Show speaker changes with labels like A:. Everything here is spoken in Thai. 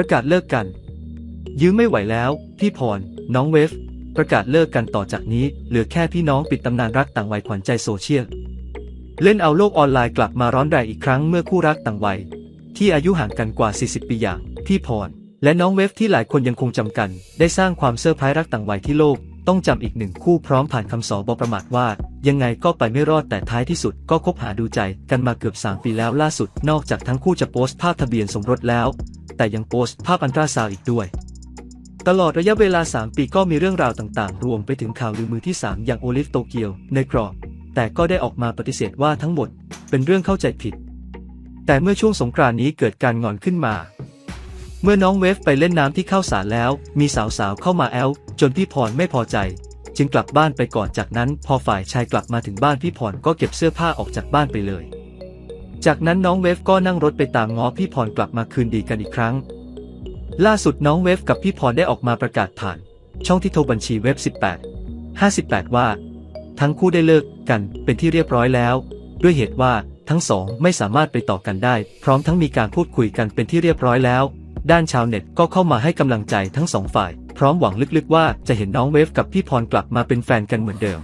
A: ประกาศเลิกกัน ยื้อไม่ไหวแล้ว พี่พร น้องเวฟ ประกาศเลิกกันต่อจากนี้ เหลือแค่พี่น้องปิดตำนานรักต่างวัยขวัญใจโซเชียล เล่นเอาโลกออนไลน์กลับมาร้อนแรงอีกครั้งเมื่อคู่รักต่างวัย ที่อายุห่างกันกว่า 40 ปีอย่าง พี่พร และน้องเวฟที่หลายคนยังคงจำกัน ได้สร้างความเซอร์ไพรส์รักต่างวัยที่โลก ต้องจำอีกหนึ่งคู่พร้อมผ่านคำสอบประมาทว่ายังไงก็ไปไม่รอดแต่ท้ายที่สุดก็คบหาดูใจกันมาเกือบ 3 ปีแล้วล่าสุด นอกจากทั้งคู่จะโพสต์ภาพทะเบียนสมรสแล้ว แต่ยังโพสต์ภาพอันตราซาวอีกด้วย ตลอดระยะเวลา 3 ปีก็มีเรื่องราวต่างๆ รวมไปถึงข่าวลือมือที่ 3 อย่างโอลิฟโตเกียวในกรอบ แต่ก็ได้ออกมาปฏิเสธว่าทั้งหมดเป็นเรื่องเข้าใจผิด แต่เมื่อช่วงสงกรานนี้เกิดการงอนขึ้นมา เมื่อน้องเวฟไปเล่นน้ำที่เข้าสารแล้ว มีสาวๆเข้ามาแอลจนพี่พรไม่พอใจจึงกลับบ้านไปก่อนจากนั้น พอฝ่ายชายกลับมาถึงบ้านพี่พรก็เก็บเสื้อผ้าออกจากบ้านไปเลย จากนั้นน้องเวฟก็นั่งรถไปตามง้อพี่พรกลับมาคืนดีกันอีกครั้ง ล่าสุดน้องเวฟกับพี่พรได้ออกมาประกาศผ่าน ช่องที่โทรบัญชีเว็บ18 58 ว่า ทั้งคู่ได้เลิกกันเป็นที่เรียบร้อยแล้ว ด้วยเหตุว่าทั้งสองไม่สามารถไปต่อกันได้ พร้อมทั้งมีการพูดคุยกันเป็นที่เรียบร้อยแล้ว ด้านชาวเน็ตก็เข้ามาให้กำลังใจทั้งสองฝ่าย พร้อมหวังลึกๆว่าจะเห็นน้องเวฟกับพี่พรกลับมาเป็นแฟนกันเหมือนเดิม